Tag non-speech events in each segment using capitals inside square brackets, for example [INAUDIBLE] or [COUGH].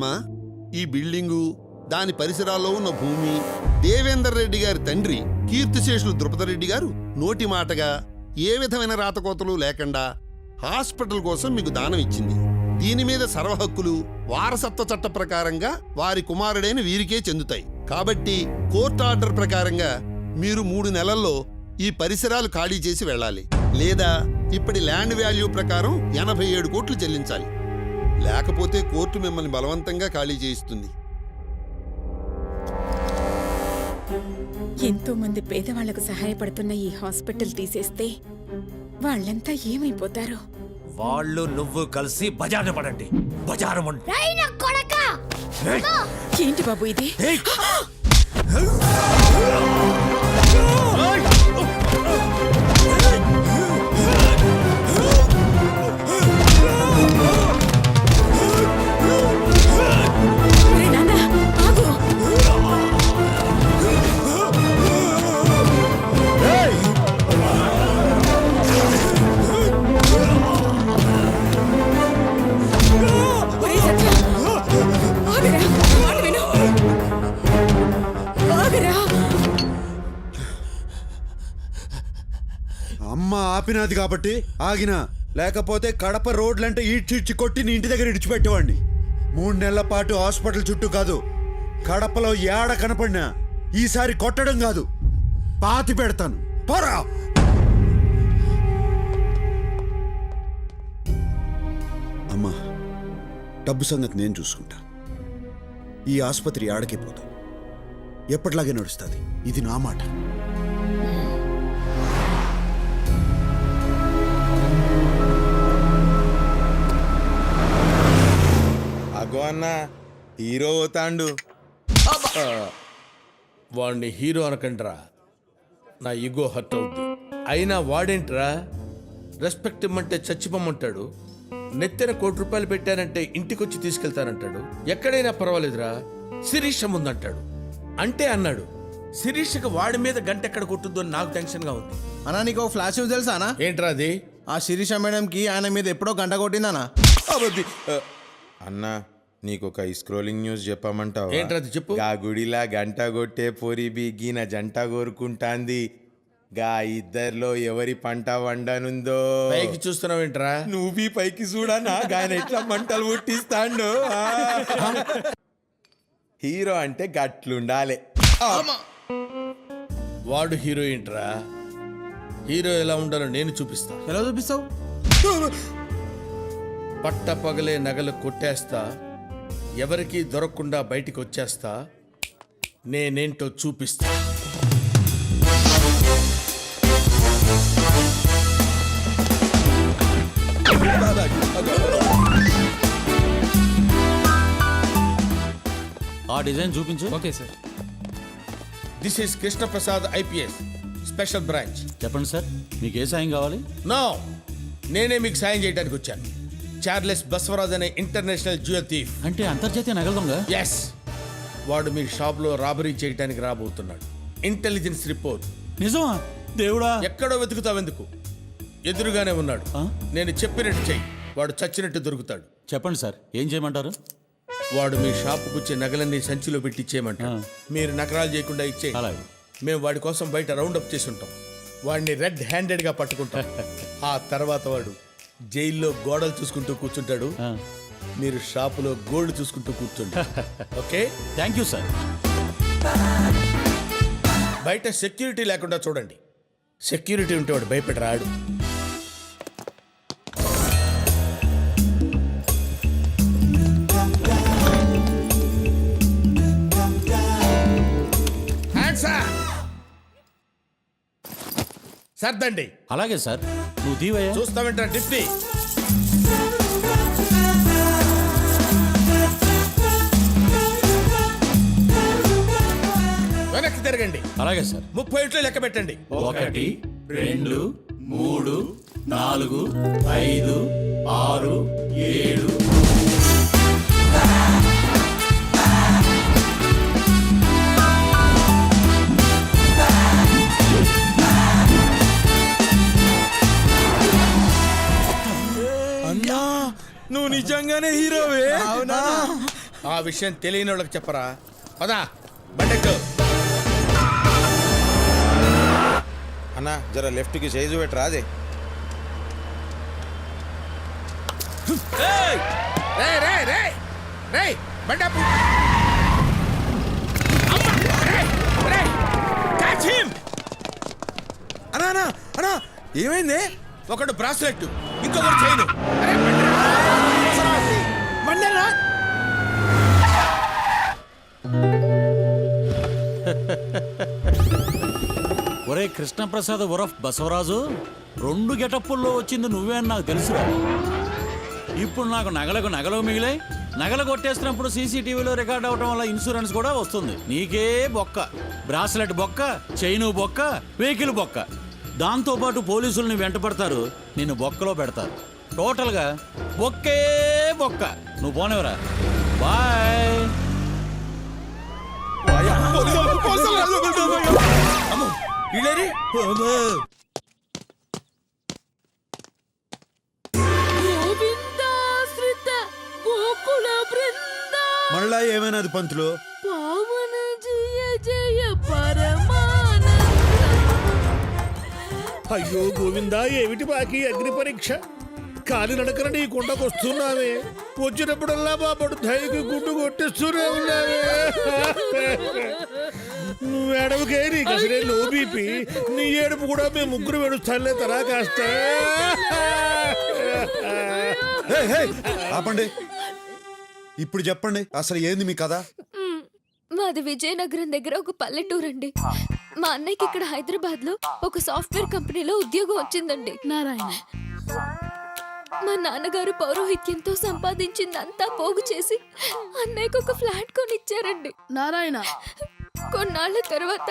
అమ్మా ఈ బిల్డింగు దాని పరిసరాల్లో ఉన్న భూమి దేవేందర్ రెడ్డి గారి తండ్రి కీర్తిశేషులు ద్రుపదరెడ్డి గారు నోటి మాటగా ఏ విధమైన రాతకోతలు లేకుండా హాస్పిటల్ కోసం మీకు దానం ఇచ్చింది. దీని మీద సర్వహక్కులు వారసత్వ చట్ట ప్రకారంగా వారి కుమారుడైన వీరికే చెందుతాయి. కాబట్టి కోర్టు ఆర్డర్ ప్రకారంగా మీరు మూడు నెలల్లో ఈ పరిసరాలు ఖాళీ చేసి వెళ్ళాలి. లేదా ఇప్పటి ల్యాండ్ వాల్యూ ప్రకారం ఎనభై ఏడు కోట్లు చెల్లించాలి. లేకపోతే కోర్టు మిమ్మల్ని బలవంతంగా ఖాళీ చేయిస్తుంది. ఎంతో మంది పేదవాళ్ళకు సహాయపడుతున్న ఈ హాస్పిటల్ తీసేస్తే వాళ్ళంతా ఏమైపోతారో? వాళ్ళు నువ్వు కలిసి బజారు పడండి. బజారు ఏంటి బాబు ఇది? అమ్మ కాబట్టి ఆగిన. లేకపోతే కడప రోడ్లంటే ఈడ్చిడ్చి కొట్టి నీ ఇంటి దగ్గర ఇడిచిపెట్టేవాడిని మూడు నెలల పాటు హాస్పిటల్ చుట్టూ కాదు కడపలో ఏడ కనపడినా ఈసారి కొట్టడం కాదు. పాతి పెడతాను. పోరా! అమ్మా డబ్బు సంగతి నేను చూసుకుంటా. ఈ ఆసుపత్రి ఆడకే పోదు. ఎప్పటిలాగే నడుస్తుంది. ఇది నా మాట. అగో అన్న. హీరో అవుతాండు. వాడిని హీరో అనకండ్రా. నా ఈగో హర్ట్ అవుద్ది. అయినా వాడేంట్రా? రెస్పెక్ట్ ఇమ్మంటే చచ్చిపోమంటాడు నెత్తిన కోటి రూపాయలు పెట్టానంటే ఇంటికొచ్చి తీసుకెళ్తానంటాడు. ఎక్కడైనా పర్వాలేదురా. శిరీష ముందంటాడు. అంటే అన్నాడు శిరీషకి వాడి మీద గంట ఎక్కడ కొట్టుద్దో అని నాకు టెన్షన్గా ఉంది. అన్నా నీకు ఓ ఫ్లాష్ న్యూస్ తెలుసా అన్నా? ఏంట్రా అది? ఆ శిరీష మేడంకి ఆయన మీద ఎప్పుడో గంట కొట్టిందనా అన్న నీకు ఒక స్క్రోలింగ్ న్యూస్ చెప్పమంటావా? ఏంట్రా అది చెప్పు. గా గుడిలా గంట కొట్టే పోరి బిగిన జంట కోరుకుంటాంది. గా ఇద్దరిలో ఎవరి పంట వండనుందో? పైకి చూస్తున్నావేంట్రా? నువ్వు పైకి చూడనా గాయన ఎట్లా మంటలు పుట్టిస్తాండు. హీరో అంటే గట్లుండాలి. వాడు హీరో ఏంట్రా? హీరో ఎలా ఉండాలో నేను చూపిస్తా. ఎలా చూపిస్తావు? పట్ట పగలే నగలు కొట్టేస్తా. ఎవరికీ దొరకకుండా బయటికి వచ్చేస్తా నేనేంటో చూపిస్తా. ఆ డిజైన్ చూపించు. Okay sir. This is Krishnaprasad IPS special branch చెప్పండి సార్ మీకు ఏ సాయం కావాలి? నో నేనే మీకు సాయం చేయడానికి వచ్చాను. చార్లెస్ బస్వరాజ్ అనే ఇంటర్నేషనల్ జ్యువెల్ థీఫ్. అంటే అంతర్జాతీయ నగల దొంగ? ఎస్ వాడు మీ షాప్లో రాబరీ చేయడానికి రాబోతున్నాడు. ఇంటెలిజెన్స్ రిపోర్ట్ నిజమా? దేవుడా? ఎక్కడో వెతుకుతావెందుకు? ఎదురుగానే ఉన్నాడు? నేను చెప్పినట్టు చెయ్యి. వాడు చచ్చినట్టు దొరుకుతాడు. చెప్పండి సార్ ఏం చేయమంటారు? వాడు మీ షాపుకు వచ్చే నగలన్నీ సంచిలో పెట్టి ఇచ్చేయమంటాడు. ఆ. మీరు నగరాలు చేయకుండా ఇచ్చే అలాగే. మేము వాడి కోసం బయట రౌండ్ అప్ చేసి ఉంటాం. వాడిని రెడ్ హ్యాండెడ్గా పట్టుకుంటాం. [LAUGHS] ఆ తర్వాత వాడు జైల్లో గోడలు చూసుకుంటూ కూర్చుంటాడు. మీరు షాపులో గోల్డ్ చూసుకుంటూ కూర్చుంటారు [LAUGHS] ఓకే? థ్యాంక్ యూ సార్ బయట సెక్యూరిటీ లేకుండా చూడండి. సెక్యూరిటీ ఉంటే వాడు భయపెట్టి సర్దండి. అలాగే సార్. నువ్వు తీవయ్యా చూస్తామంటారా డిప్టీ వెనక్కి తిరగండి. అలాగే సార్. ముప్పై ఇట్లు లెక్క పెట్టండి. ఒకటి రెండు మూడు నాలుగు ఐదు ఆరు ఏడు. నిజంగానే హీరోవే అవునా? ఆ. విషయం తెలియని వాళ్ళకి చెప్పరా? పదా బండెక్కు. అన్న జర లెఫ్ట్కి సైజు పెట్టరా అదే అన్నా అన్నా ఏమైంది? ఒకడు బ్రాస్లెట్ ఇంకొకటి చైన్. ఒరే కృష్ణప్రసాద్ ఉరఫ్ బసవరాజు రెండు గెటప్పుల్లో వచ్చింది నువ్వే అని నాకు తెలుసురా. ఇప్పుడు నాకు నగలకు నగలు మిగిలాయి. నగలు కొట్టేస్తున్నప్పుడు సీసీటీవీలో రికార్డ్ అవడం వల్ల ఇన్సూరెన్స్ కూడా వస్తుంది. నీకే బొక్క. బ్రాస్లెట్ బొక్క చైను బొక్క వెహికల్ బొక్క. దాంతోపాటు పోలీసుల్ని వెంటపడతారు నిన్ను బొక్కలో పెడతారు. టోటల్గా బొక్కే బొక్క. నువ్వు పోనేవరా. బాయ్. ఇళ్ళేరి గోవిందాశ్రిత గోకుల బృంద. మళ్ళా ఏమైనది పంతులు? పావన జయ జయ పరమానంద. అయ్యో గోవిందా ఏమిటి బాకి అగ్ని పరీక్ష? కాలి నడకన నీ కుండకొస్తున్నావే. వచ్చినప్పుడల్లా మా దయకి గుడ్డు కొట్టిస్తూనే ఉన్నావే. నువ్వు ఏడవకే నీకు అసలే లో బీపీ. నీ ఏడుపు కూడా మేము ముగ్గురు వెడుస్తానులే తరా కాస్త. హే, హే, ఆపండి. ఇప్పుడు చెప్పండి అసలు ఏంది మీ కథ? మాది విజయనగరం దగ్గర ఒక పల్లెటూరు అండి మా అన్నయ్యకి ఇక్కడ హైదరాబాద్లో ఒక సాఫ్ట్వేర్ కంపెనీలో ఉద్యోగం వచ్చిందండి. నారాయణ. మా నాన్నగారు పౌరోహిత్యంతో సంపాదించిందంతా పోగు చేసి అన్నయ్యకు ఒక ఫ్లాట్ కొనిచ్చారండి. నారాయణ. కొన్నాళ్ళ తర్వాత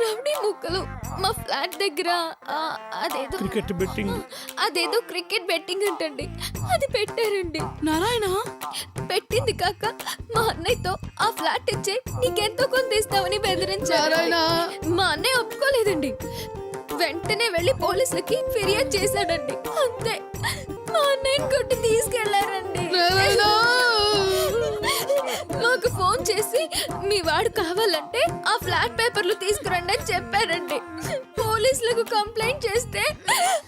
రౌడీ ముక్కలు మా ఫ్లాట్ దగ్గర ఆ, అదేదో క్రికెట్ బెట్టింగ్. అదేదో క్రికెట్ బెట్టింగ్ అంటండి. అది పెట్టారండి. నారాయణ? పెట్టింది కాక మా అన్నయ్యతో ఆ ఫ్లాట్ ఇచ్చే నీకెంతో కొంత ఇస్తామని బెదిరించారు. మా అన్నయ్య ఒప్పుకోలేదండి. వెంటనే వెళ్ళి పోలీసులకి ఫిర్యాదు చేశాడండి. అంతే. మా అన్నయ్యని కొట్టి తీసుకెళ్ళారండి. మాకు ఫోన్ చేసి మీ వాడు కావాలంటే ఆ ఫ్లాట్ పేపర్లు తీసుకురండి అని చెప్పారండి. పోలీసులకు కంప్లైంట్ చేస్తే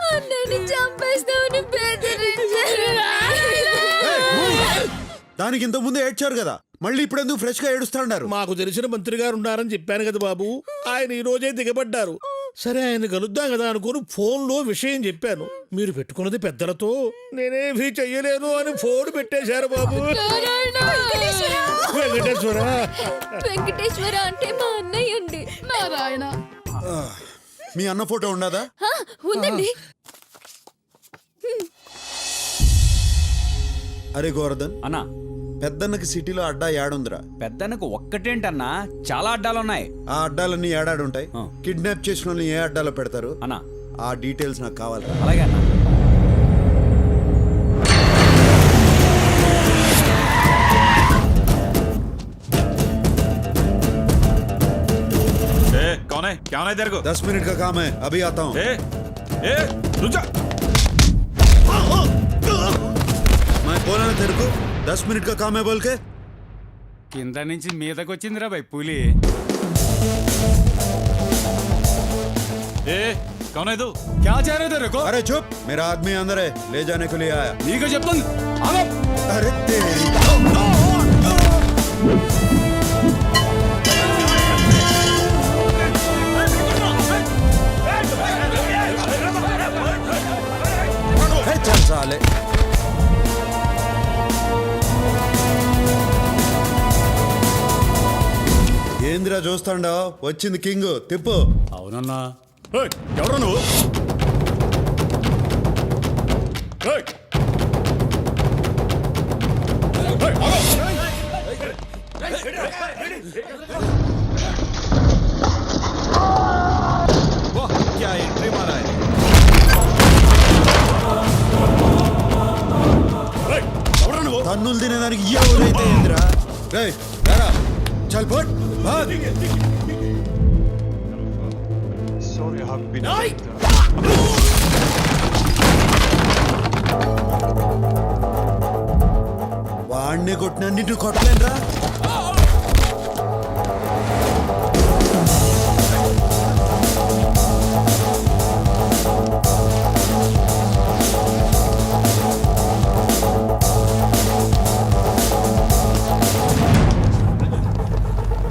అన్నయ్యని చంపేస్తామని బెదిరించారు. దానికి ఇంత ముందు ఏడ్చారు కదా. మళ్ళీ ఇప్పుడు ఎందుకు ఫ్రెష్గా ఏడుస్తాడారు? మాకు తెలిసిన మంత్రి గారు ఉన్నారని చెప్పాను కదా బాబు. ఆయన ఈ రోజే దిగబడ్డారు. సరే ఆయన కలుద్దాం కదా అనుకుని ఫోన్లో విషయం చెప్పాను. మీరు పెట్టుకున్నది పెద్దలతో నేనేమీ చెయ్యలేను అని ఫోన్ పెట్టేశారు బాబు. వెంకటేశ్వర! వెంకటేశ్వర! అంటే మా అన్నయ్య అండి. నారాయణ మీ అన్న ఫోటో ఉండదా? ఉందండి. అరే గోవర్ధన్. అన్నా పెద్దన్నకి సిటీలో అడ్డా ఏడుందిరా పెద్దనకు ఒక్కటేంటన్నా చాలా అడ్డాలున్నాయి ఆ అడ్డాలన్నీ ఏడాడుంటాయి ఆ. కిడ్నాప్ చేసిన వాళ్ళని ఏ అడ్డాలో పెడతారు అన్నా ఆ డీటెయిల్స్ నాకు కావాలి అలాగే అన్నా कौन है क्या होना इधर को दस मिनट का काम है अभी आता हूँ ए ए रुक जा दस मिनट का काम है बोल के కింద నుంచి మీదకి వచ్చిందిరా భయ్ పులి ए कौन है तू క్యా చేరే తెరకు अरे चुप मेरा आदमी अंदर है ले जाने के लिए आया నీకు చెప్తుంది ఆగో अरे तेरी చూస్తాండో? వచ్చింది కింగ్. తిప్పు. అవునన్నా. ఎవరు నువ్వు? తన్నులు తినేదానికి ఎవరైతే ఏంద్రా? రే చల్ రారా. చల్ పోట్ భాగ్. వాణ్ణి కొట్టినా నిన్ను కొట్టలేనరా